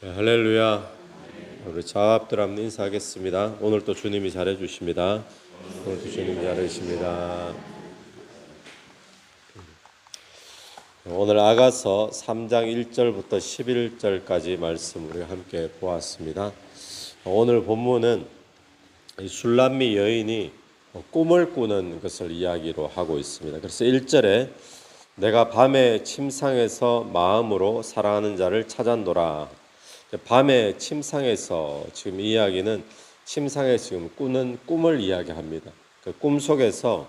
네, 할렐루야. 우리 자합들 한번 인사하겠습니다. 오늘 또 주님이 잘해 주십니다. 오늘 또 주님이 잘해 주십니다. 오늘 아가서 3장 1절부터 11절까지 말씀 우리가 함께 보았습니다. 오늘 본문은 이 술람미 여인이 꿈을 꾸는 것을 이야기로 하고 있습니다. 그래서 1절에 내가 밤에 침상에서 마음으로 사랑하는 자를 찾았노라. 밤에 침상에서 지금 이 이야기는 침상에 지금 꾸는 꿈을 이야기합니다. 그 꿈 속에서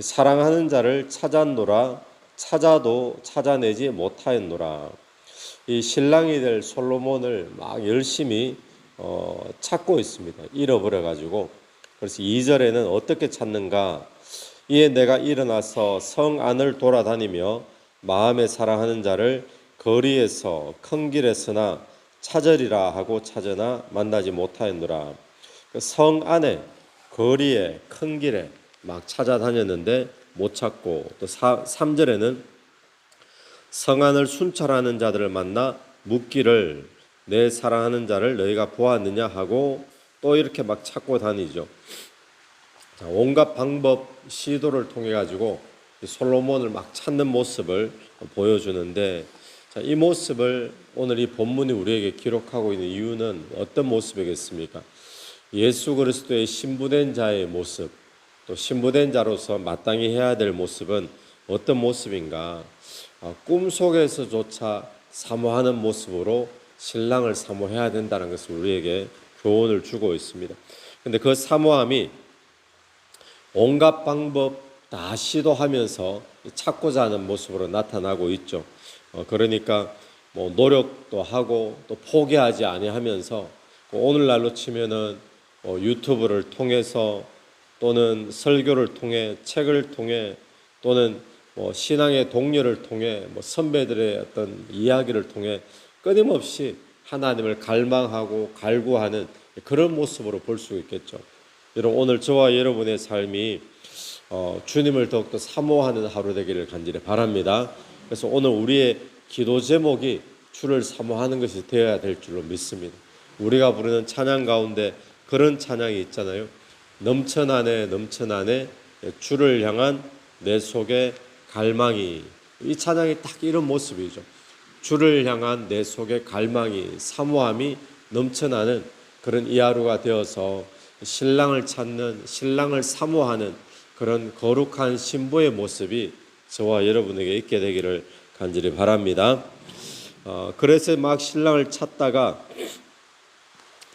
사랑하는 자를 찾았노라 찾아도 찾아내지 못하였노라. 이 신랑이 될 솔로몬을 막 열심히 어, 찾고 있습니다. 잃어버려 가지고 그래서 2절에는 어떻게 찾는가? 이에 내가 일어나서 성 안을 돌아다니며 마음에 사랑하는 자를 거리에서 큰 길에서나 찾으리라 하고 찾으나 만나지 못하였노라. 그성 안에 거리에 큰 길에 막 찾아다녔는데 못 찾고 또 3절에는 성 안을 순찰하는 자들을 만나 묻기를 내 사랑하는 자를 너희가 보았느냐 하고 또 이렇게 막 찾고 다니죠. 자, 온갖 방법 시도를 통해 가지고 솔로몬을 막 찾는 모습을 보여주는데 자, 이 모습을 오늘 이 본문이 우리에게 기록하고 있는 이유는 어떤 모습이겠습니까? 예수 그리스도의 신부된 자의 모습, 또 신부된 자로서 마땅히 해야 될 모습은 어떤 모습인가? 아, 꿈 속에서조차 사모하는 모습으로 신랑을 사모해야 된다는 것을 우리에게 교훈을 주고 있습니다. 근데 그 사모함이 온갖 방법 다 시도하면서 찾고자 하는 모습으로 나타나고 있죠. 어, 그러니까 뭐 노력도 하고 또 포기하지 아니하면서 오늘날로 치면은 어, 유튜브를 통해서 또는 설교를 통해 책을 통해 또는 뭐 신앙의 동료를 통해 뭐 선배들의 어떤 이야기를 통해 끊임없이 하나님을 갈망하고 갈구하는 그런 모습으로 볼 수 있겠죠. 여러분 오늘 저와 여러분의 삶이 어, 주님을 더욱더 사모하는 하루 되기를 간절히 바랍니다. 그래서 오늘 우리의 기도 제목이 주를 사모하는 것이 되어야 될 줄로 믿습니다. 우리가 부르는 찬양 가운데 그런 찬양이 있잖아요. 넘쳐나네 넘쳐나네 주를 향한 내 속의 갈망이 이 찬양이 딱 이런 모습이죠. 주를 향한 내 속의 갈망이 사모함이 넘쳐나는 그런 이 하루가 되어서 신랑을 찾는 신랑을 사모하는 그런 거룩한 신부의 모습이 저와 여러분에게 있게 되기를 간절히 바랍니다. 어, 그래서 막 신랑을 찾다가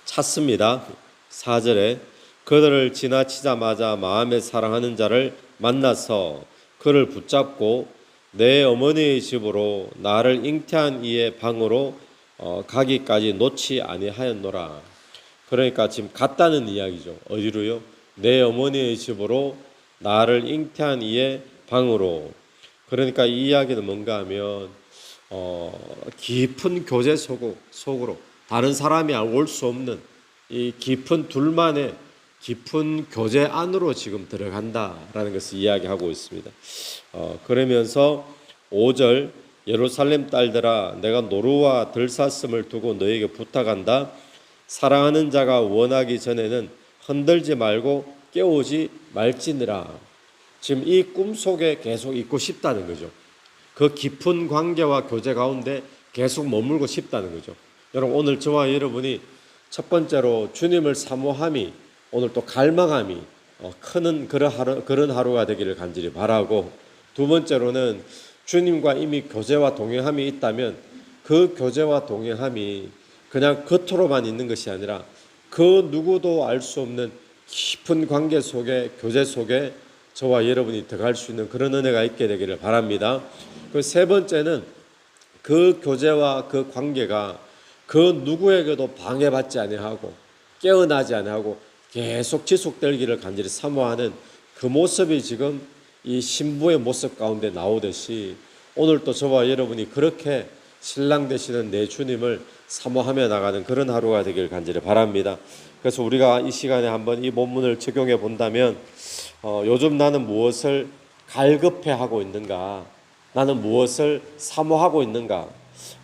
찾습니다. 4절에 그들을 지나치자마자 마음에 사랑하는 자를 만나서 그를 붙잡고 내 어머니의 집으로 나를 잉태한 이의 방으로 어, 가기까지 놓지 아니하였노라. 그러니까 지금 갔다는 이야기죠. 어디로요? 내 어머니의 집으로 나를 잉태한 이의 방으로. 그러니까 이 이야기는 뭔가 하면 어, 깊은 교제 속으로, 다른 사람이 올 수 없는 이 깊은 둘만의 깊은 교제 안으로 지금 들어간다라는 것을 이야기하고 있습니다. 어, 그러면서 5절 예루살렘 딸들아 내가 노루와 들사슴을 두고 너에게 부탁한다. 사랑하는 자가 원하기 전에는 흔들지 말고 깨우지 말지니라. 지금 이 꿈 속에 계속 있고 싶다는 거죠. 그 깊은 관계와 교제 가운데 계속 머물고 싶다는 거죠. 여러분 오늘 저와 여러분이 첫 번째로 주님을 사모함이 오늘 또 갈망함이 어, 크는 그런 하루 그런 하루가 되기를 간절히 바라고 두 번째로는 주님과 이미 교제와 동행함이 있다면 그 교제와 동행함이 그냥 겉으로만 있는 것이 아니라 그 누구도 알 수 없는 깊은 관계 속에 교제 속에 저와 여러분이 들어갈 수 있는 그런 은혜가 있게 되기를 바랍니다. 그세 번째는 그 교제와 그 관계가 그 누구에게도 방해받지 아니하고 깨어나지 아니하고 계속 지속되기를 간절히 사모하는 그 모습이 지금 이 신부의 모습 가운데 나오듯이 오늘 또 저와 여러분이 그렇게 신랑 되시는 내 주님을 사모하며 나가는 그런 하루가 되길 간절히 바랍니다. 그래서 우리가 이 시간에 한번 이 본문을 적용해 본다면 어, 요즘 나는 무엇을 갈급해 하고 있는가? 나는 무엇을 사모하고 있는가?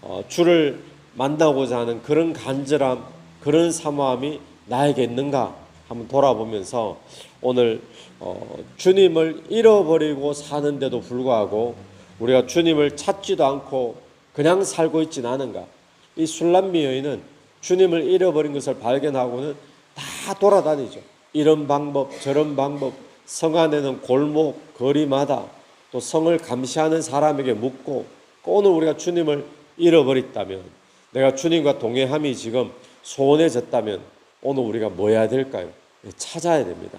어, 주를 만나고자 하는 그런 간절함, 그런 사모함이 나에게 있는가 한번 돌아보면서 오늘 어, 주님을 잃어버리고 사는데도 불구하고 우리가 주님을 찾지도 않고 그냥 살고 있지는 않은가. 이 술람미 여인은 주님을 잃어버린 것을 발견하고는 다 돌아다니죠. 이런 방법, 저런 방법, 성 안에는 골목, 거리마다 또 성을 감시하는 사람에게 묻고 오늘 우리가 주님을 잃어버렸다면 내가 주님과 동행함이 지금 소원해졌다면 오늘 우리가 뭐 해야 될까요? 찾아야 됩니다.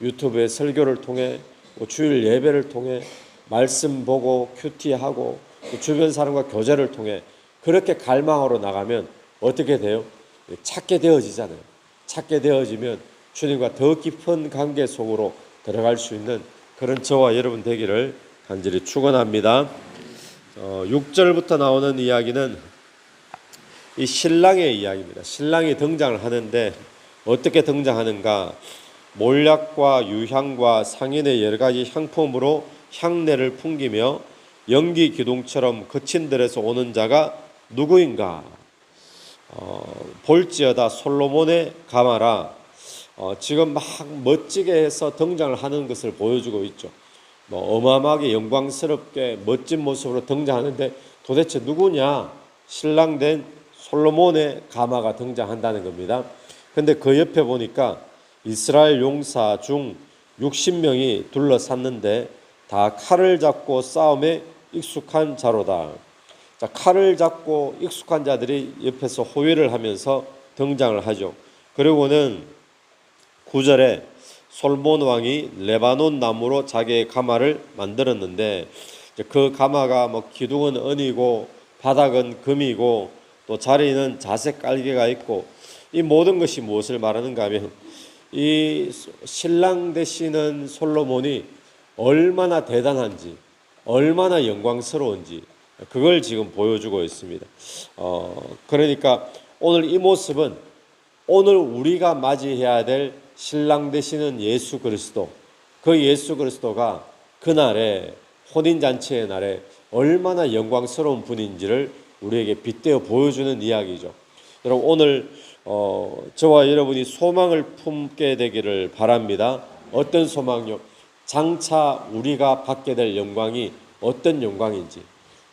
유튜브의 설교를 통해 뭐 주일 예배를 통해 말씀 보고 큐티하고 또 주변 사람과 교제를 통해 그렇게 갈망하러 나가면 어떻게 돼요? 찾게 되어지잖아요. 찾게 되어지면 주님과 더 깊은 관계 속으로 들어갈 수 있는 그런 저와 여러분 되기를 간절히 축원합니다. 어, 6절부터 나오는 이야기는 이 신랑의 이야기입니다. 신랑이 등장을 하는데 어떻게 등장하는가? 몰약과 유향과 상인의 여러 가지 향품으로 향내를 풍기며 연기 기둥처럼 거친 들에서 오는 자가 누구인가? 어, 볼지어다 솔로몬의 가마라. 어, 지금 막 멋지게 해서 등장을 하는 것을 보여주고 있죠. 뭐 어마어마하게 영광스럽게 멋진 모습으로 등장하는데 도대체 누구냐? 신랑 된 솔로몬의 가마가 등장한다는 겁니다. 근데 그 옆에 보니까 이스라엘 용사 중 60명이 둘러쌌는데 다 칼을 잡고 싸움에 익숙한 자로다. 자, 칼을 잡고 익숙한 자들이 옆에서 호위를 하면서 등장을 하죠. 그리고는 9절에 솔몬 왕이 레바논 나무로 자기의 가마를 만들었는데 그 가마가 뭐 기둥은 은이고 바닥은 금이고 또 자리는 자색 깔개가 있고 이 모든 것이 무엇을 말하는가 하면 이 신랑 되시는 솔로몬이 얼마나 대단한지 얼마나 영광스러운지 그걸 지금 보여주고 있습니다. 어, 그러니까 오늘 이 모습은 오늘 우리가 맞이해야 될 신랑 되시는 예수 그리스도 그 예수 그리스도가 그날에 혼인 잔치의 날에 얼마나 영광스러운 분인지를 우리에게 빗대어 보여주는 이야기죠. 여러분 오늘 어, 저와 여러분이 소망을 품게 되기를 바랍니다. 어떤 소망요? 장차 우리가 받게 될 영광이 어떤 영광인지,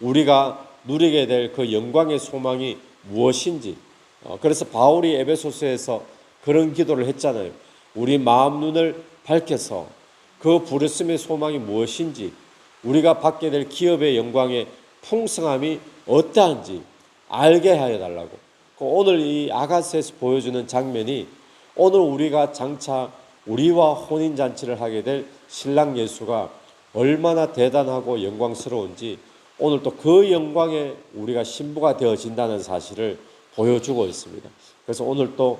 우리가 누리게 될 그 영광의 소망이 무엇인지. 어, 그래서 바울이 에베소서에서 그런 기도를 했잖아요. 우리 마음 눈을 밝혀서 그 부르심의 소망이 무엇인지, 우리가 받게 될 기업의 영광의 풍성함이 어떠한지 알게 하여 달라고. 그 오늘 이 아가스에서 보여주는 장면이 오늘 우리가 장차 우리와 혼인 잔치를 하게 될 신랑 예수가 얼마나 대단하고 영광스러운지 오늘 또 그 영광에 우리가 신부가 되어진다는 사실을 보여주고 있습니다. 그래서 오늘 또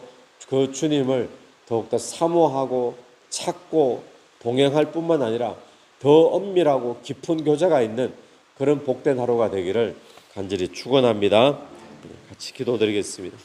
그 주님을 더욱더 사모하고 찾고 동행할 뿐만 아니라 더 엄밀하고 깊은 교제가 있는 그런 복된 하루가 되기를 간절히 축원합니다. 같이 기도드리겠습니다.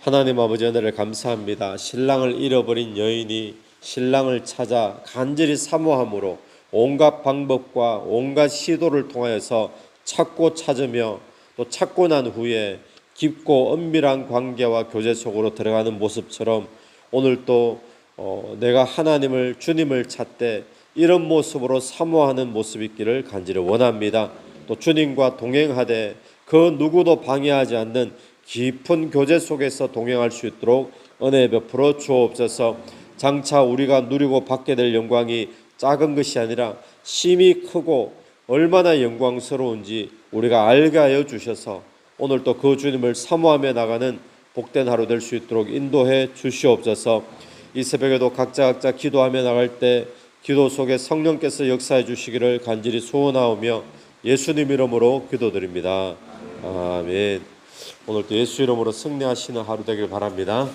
하나님 아버지 은혜를 감사합니다. 신랑을 잃어버린 여인이 신랑을 찾아 간절히 사모함으로 온갖 방법과 온갖 시도를 통하여서 찾고 찾으며 또 찾고 난 후에 깊고 은밀한 관계와 교제 속으로 들어가는 모습처럼 오늘 또 어, 내가 하나님을 주님을 찾되 이런 모습으로 사모하는 모습 있기를 간절히 원합니다. 또 주님과 동행하되 그 누구도 방해하지 않는 깊은 교제 속에서 동행할 수 있도록 은혜 베풀어 주옵소서. 장차 우리가 누리고 받게 될 영광이 작은 것이 아니라 심히 크고 얼마나 영광스러운지 우리가 알게 하여 주셔서 오늘 또그 주님을 사모하며 나가는 복된 하루 될 수 있도록 인도해 주시옵소서. 이 새벽에도 각자 각자 기도하며 나갈 때 기도 속에 성령께서 역사해 주시기를 간절히 소원하오며 예수님 이름으로 기도드립니다. 아멘. 오늘도 예수 이름으로 승리하시는 하루 되길 바랍니다.